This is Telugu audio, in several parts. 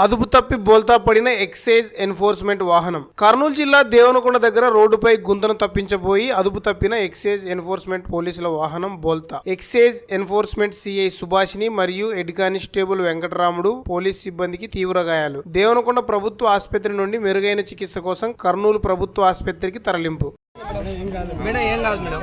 అదుపు తప్పి బోల్తా పడిన ఎక్సైజ్ ఎన్ఫోర్స్మెంట్ వాహనం. కర్నూలు జిల్లా దేవనకొండ దగ్గర రోడ్డుపై గుంతను తప్పించబోయి అదుపు తప్పిన ఎక్సైజ్ ఎన్ఫోర్స్మెంట్ పోలీసుల వాహనం బోల్తా. ఎక్సైజ్ ఎన్ఫోర్స్మెంట్ సిఐ సుభాషిని మరియు హెడ్ కానిస్టేబుల్ వెంకటరాముడు పోలీస్ సిబ్బందికి తీవ్ర గాయాలు. దేవనకొండ ప్రభుత్వ ఆసుపత్రి నుండి మెరుగైన చికిత్స కోసం కర్నూలు ప్రభుత్వ ఆసుపత్రికి తరలింపు. మేడం ఏం కాదు మేడం?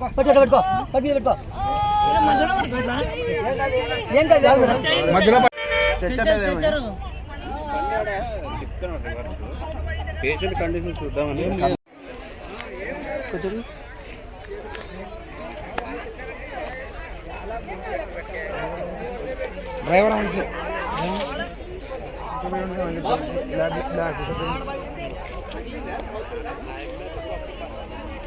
పట్టుకో పట్టుకో పట్టుకో పట్టుకో ఏం కాదు మేడం పేషెంట్ కండిషన్ చూద్దామని డ్రైవర్ మంచి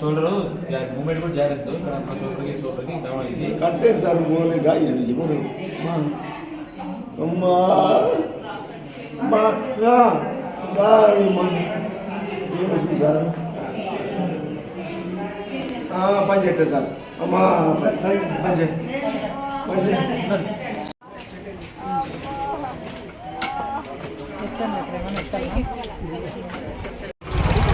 షోల్డర్ మూమెంట్ కూడా జాగ్రత్త షోల్డర్కి షోల్డర్కి ఇది. కట్టే సార్ మోనే గాయ అమ్మా మా. అక్క సార్? సార్ పని చేస్తే సార్. అమ్మా సరే పని చేయి పని